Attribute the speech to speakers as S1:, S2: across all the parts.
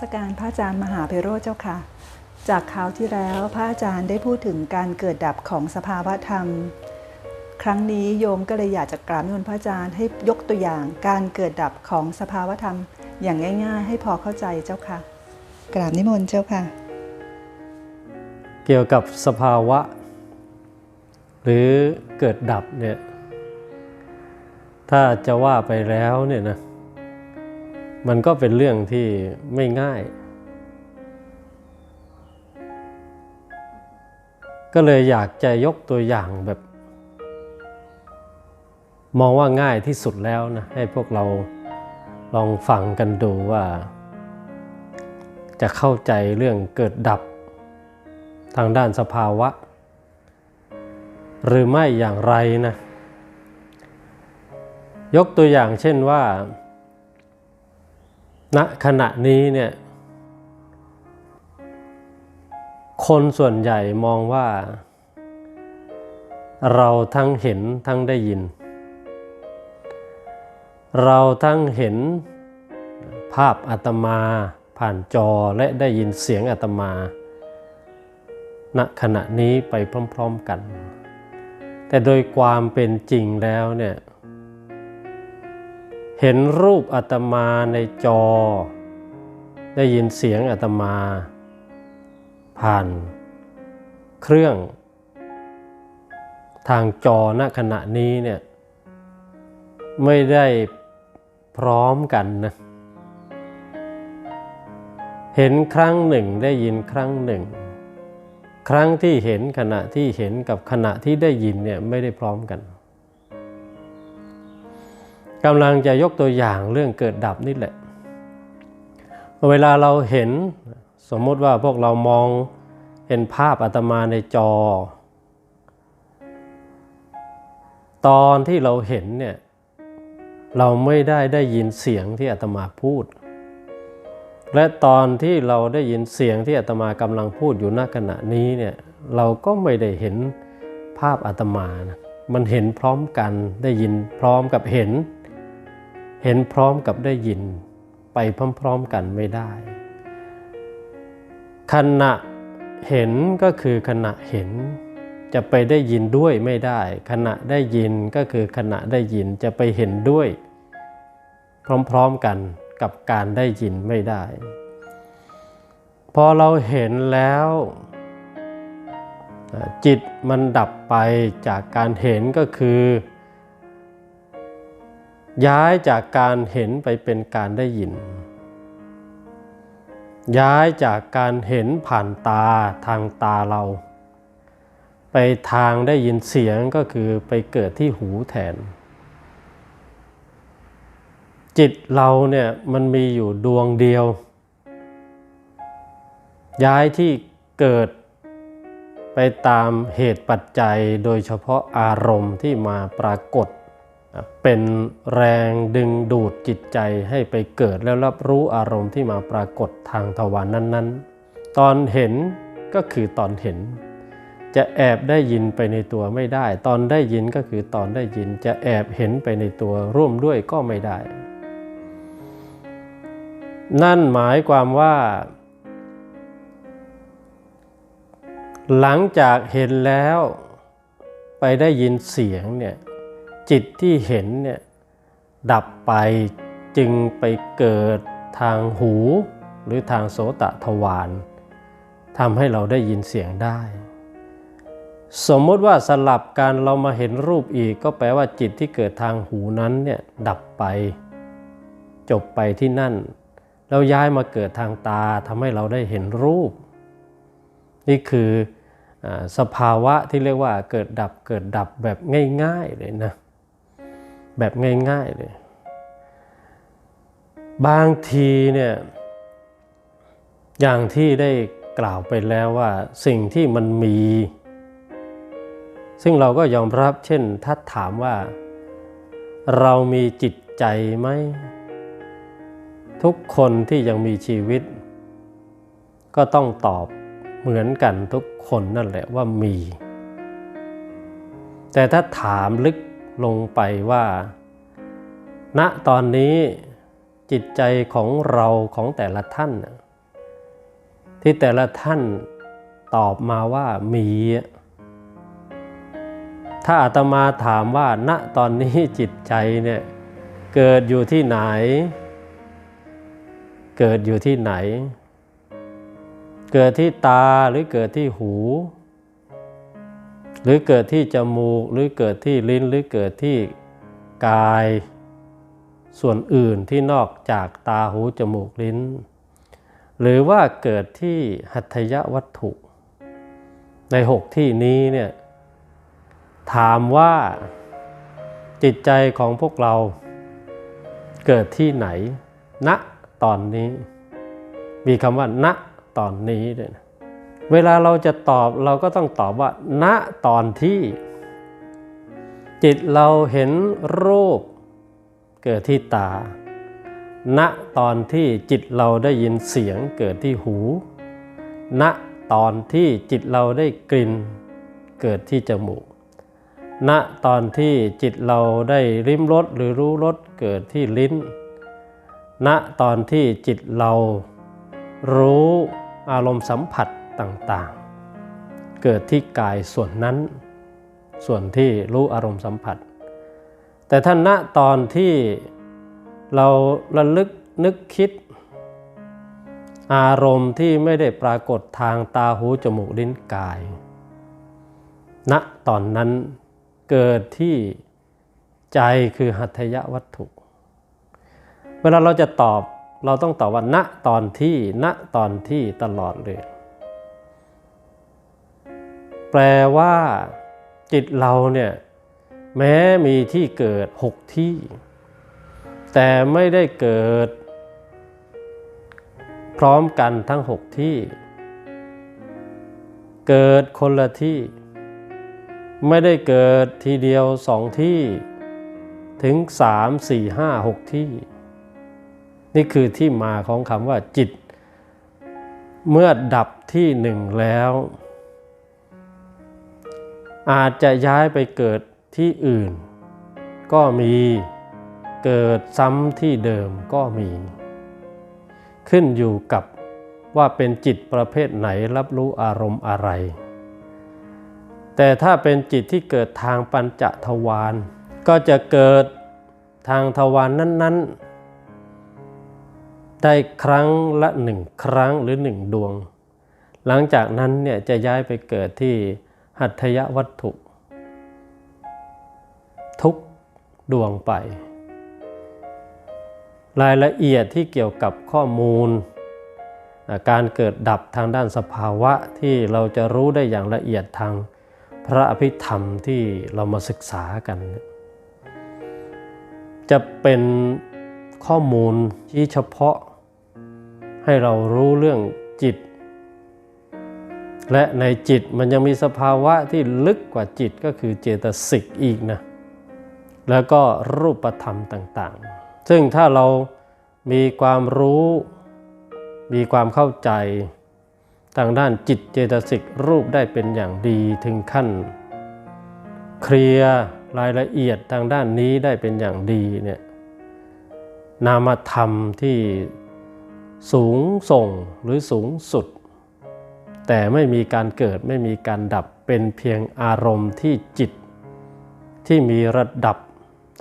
S1: สการพระอาจารย์มหาเพโรเจ้าค่ะ จากคราวที่แล้วพระอาจารย์ได้พูดถึงการเกิดดับของสภาวะธรรม ครั้งนี้โยมก็เลยอยากจะกราบนิมนต์พระอาจารย์ให้ยกตัวอย่างการเกิดดับของสภาวะธรรม อย่างง่าย ๆ ให้พอเข้าใจเจ้าค่ะ กราบนิมนต์เจ้าค่ะ
S2: เกี่ยวกับสภาวะ หรือเกิดดับเนี่ยถ้าจะว่าไปแล้วเนี่ยนะ มันก็เป็นเรื่องที่ไม่ง่าย ก็เลยอยากจะยกตัวอย่างแบบ มองว่าง่ายที่สุดแล้วนะ ให้พวกเราลองฟังกันดูว่า จะเข้าใจเรื่องเกิดดับทางด้านสภาวะ หรือไม่อย่างไรนะ ยกตัวอย่างเช่นว่า ณขณะนี้เนี่ยคนส่วนใหญ่มองว่า เราทั้งเห็นทั้งได้ยิน เราทั้งเห็นภาพอาตมาผ่านจอและได้ยินเสียงอาตมาณขณะนี้ไปพร้อม ๆกัน แต่โดยความเป็นจริงแล้วเนี่ย เห็นรูปอาตมาในจอ ได้ยินเสียงอาตมา ผ่านเครื่อง ทางจอณขณะนี้เนี่ยไม่ได้พร้อมกันนะเห็นครั้งหนึ่งได้ยินครั้งหนึ่ง ครั้งที่เห็นขณะที่เห็นกับขณะที่ได้ยินเนี่ยไม่ได้พร้อมกัน กำลังจะยกตัวอย่างเรื่องเกิดดับนี่แหละ เวลาเราเห็นสมมติว่าพวกเรามองเห็นภาพอาตมาในจอ ตอนที่เราเห็นเนี่ยเราไม่ได้ได้ยินเสียงที่อาตมาพูด และตอนที่เราได้ยินเสียงที่อาตมากำลังพูดอยู่ณขณะนี้เนี่ยเราก็ไม่ได้เห็นภาพอาตมานะมันเห็นพร้อมกันได้ยินพร้อมกับเห็น เห็นพร้อมกับได้ยินไปพร้อมๆกันไม่ได้ ขณะเห็นก็คือขณะเห็นจะไปได้ยินด้วยไม่ได้ ขณะได้ยินก็คือขณะได้ยินจะไปเห็นด้วย พร้อมๆกันกับการได้ยินไม่ได้ พอเราเห็นแล้ว จิตมันดับไปจากการเห็นก็คือ ย้ายจากการเห็นไปเป็นการได้ยิน ย้ายจากการเห็นผ่านตาทางตาเรา ไปทางได้ยินเสียงก็คือไปเกิดที่หูแทน จิตเราเนี่ยมันมีอยู่ดวงเดียว ย้ายที่เกิดไปตามเหตุปัจจัยโดยเฉพาะอารมณ์ที่มาปรากฏ เป็นแรงดึงดูดจิตใจให้ไปเกิดแล้วรับรู้อารมณ์ที่มาปรากฏทางทวารนนั้น ๆ ตอนเห็นก็คือตอนเห็น จะแอบได้ยินไปในตัวไม่ได้ ตอนได้ยินก็คือตอนได้ยิน จะแอบเห็นไปในตัวร่วมด้วยก็ไม่ได้ นั่นหมายความว่า หลังจากเห็นแล้วไปได้ยินเสียงเนี่ย จิตที่เห็นเนี่ยดับไปจึงไปเกิดทางหูหรือทางโสตทวารทำให้เราได้ยินเสียงได้ สมมติว่าสลับกันเรามาเห็นรูปอีกก็แปลว่าจิตที่เกิดทางหูนั้นเนี่ยดับไป จบไปที่นั่น แล้วย้ายมาเกิดทางตาทำให้เราได้เห็นรูป นี่คืออสภาวะที่เรียกว่าเกิดดับเกิดดับแบบง่าย ๆ เลยนะ แบบง่าย ๆเลย บางทีเนี่ยอย่างที่ได้กล่าวไปแล้วว่าสิ่งที่มันมี ซึ่งเราก็ยอมรับเช่นถ้าถามว่า เรามีจิตใจไหม ทุกคนที่ยังมีชีวิต ก็ต้องตอบเหมือนกันทุกคนนั่นแหละว่ามี แต่ถ้าถามลึก ลงไปว่า ณตอนนี้จิตใจของเราของแต่ละท่าน ที่แต่ละท่านตอบมาว่ามี ถ้าอาตมาถามว่า ณตอนนี้จิตใจเนี่ยเกิดอยู่ที่ไหน เกิดอยู่ที่ไหน เกิดที่ตาหรือเกิดที่หู หรือเกิดที่จมูก หรือเกิดที่ลิ้น หรือเกิดที่กาย ส่วนอื่นที่นอกจากตาหูจมูกลิ้น หรือว่าเกิดที่หัตถยวัตถุ ในหกที่นี้เนี่ยถามว่าจิตใจของพวกเราเกิดที่ไหน ณ ตอนนี้ มีคำว่า ณ ตอนนี้ด้วยนะ เวลาเราจะตอบเราก็ต้องตอบว่า ณตอนที่ จิตเราเห็นรูปเกิดที่ตา ณตอนที่จิตเราได้ยินเสียงเกิดที่หู ณตอนที่จิตเราได้กลิ่นเกิดที่จมูก ณตอนที่จิตเราได้ริมรสหรือรู้รสเกิดที่ลิ้น ณตอนที่จิตเรารู้อารมณ์สัมผัส ต่างๆ เกิดที่กายส่วนนั้น ส่วนที่รู้อารมณ์สัมผัส แต่ท่านณตอนที่เราระลึกนึกคิด อารมณ์ที่ไม่ได้ปรากฏทางตาหูจมูกลิ้นกาย ณตอนนั้นเกิดที่ใจคือหัตถยวัตถุ เวลาเราจะตอบเราต้องตอบว่าณตอนที่ณตอนที่ตลอดเลย แปลว่าจิตเราเนี่ยแม้มีที่เกิดหกที่ แต่ไม่ได้เกิด พร้อมกันทั้งหกที่ เกิดคนละที่ ไม่ได้เกิดทีเดียวสองที่ ถึงสามสี่ห้าหกที่ นี่คือที่มาของคำว่าจิต เมื่อดับที่หนึ่งแล้ว อาจจะย้ายไปเกิดที่อื่น ก็มีเกิดซ้ำที่เดิมก็มี ขึ้นอยู่กับว่าเป็นจิตประเภทไหนรับรู้อารมณ์อะไร แต่ถ้าเป็นจิตที่เกิดทางปัญจทวารก็จะเกิดทางทวารนนั้น ๆ ได้ครั้งละหนึ่งครั้งหรือหนึ่งดวง หลังจากนั้นเนี่ยจะย้ายไปเกิดที่ หัตถยวัตถุ ทุกดวงไป รายละเอียดที่เกี่ยวกับข้อมูล การเกิดดับทางด้านสภาวะที่เราจะรู้ได้อย่างละเอียดทางพระอภิธรรมที่เรามาศึกษากัน จะเป็นข้อมูลที่เฉพาะให้เรารู้เรื่องจิต และในจิตมันยังมีสภาวะที่ลึกกว่าจิตก็คือเจตสิกอีกนะ แล้วก็รูปธรรมต่างๆ ซึ่งถ้าเรามีความรู้ มีความเข้าใจทางด้านจิตเจตสิกรูปได้เป็นอย่างดีถึงขั้น เคลียร์รายละเอียดทางด้านนี้ได้เป็นอย่างดีเนี่ยนามธรรมที่สูงส่งหรือสูงสุด แต่ไม่มีการเกิดไม่มีการดับเป็นเพียงอารมณ์ที่จิต ที่มีระดับ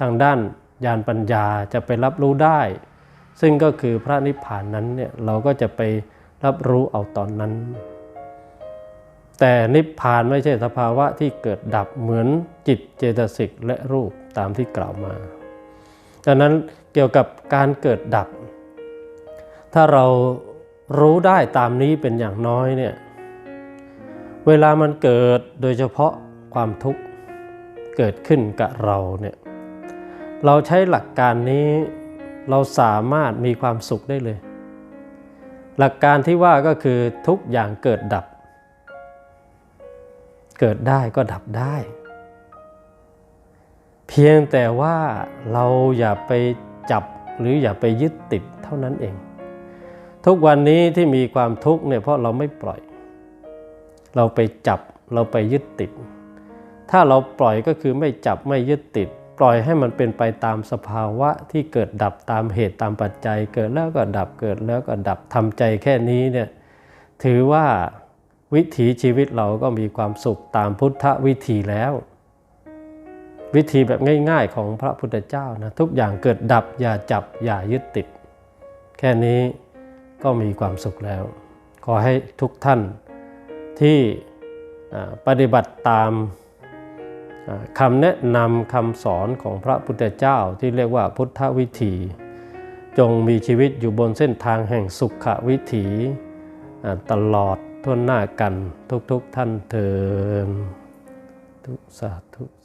S2: ทางด้านญาณปัญญาจะไปรับรู้ได้ ซึ่งก็คือพระนิพพานนั้นเนี่ยเราก็จะไปรับรู้เอาตอนนั้น แต่นิพพานไม่ใช่สภาวะที่เกิดดับเหมือนจิตเจตสิกและรูปตามที่กล่าวมาดังนั้นเกี่ยวกับการเกิดดับ ถ้าเรารู้ได้ตามนี้เป็นอย่างน้อยเนี่ย เวลามันเกิดโดยเฉพาะความทุกข์เกิดขึ้นกับเราเนี่ยเราใช้หลักการนี้เราสามารถมีความสุขได้เลย หลักการที่ว่าก็คือทุกอย่างเกิดดับ เกิดได้ก็ดับได้ เพียงแต่ว่าเราอย่าไปจับหรืออย่าไปยึดติดเท่านั้นเอง ทุกวันนี้ที่มีความทุกข์เนี่ยเพราะเราไม่ปล่อย เราไปจับเราไปยึดติด ถ้าเราปล่อยก็คือไม่จับไม่ยึดติด ปล่อยให้มันเป็นไปตามสภาวะที่เกิดดับตามเหตุตามปัจจัย เกิดแล้วก็ดับเกิดแล้วก็ดับทำใจแค่นี้เนี่ยถือว่าวิถีชีวิตเราก็มีความสุขตามพุทธวิธีแล้ว วิธีแบบง่าย ๆของพระพุทธเจ้านะทุกอย่างเกิดดับอย่าจับอย่ายึดติด แค่นี้ก็มีความสุขแล้ว ขอให้ทุกท่าน ที่ปฏิบัติตามคำแนะนำคำสอนของพระพุทธเจ้าที่เรียกว่าพุทธวิถี จงมีชีวิตอยู่บนเส้นทางแห่งสุขวิถีตลอดทวนหน้ากันทุกๆทท่านเถินทุกสาธุสาธุ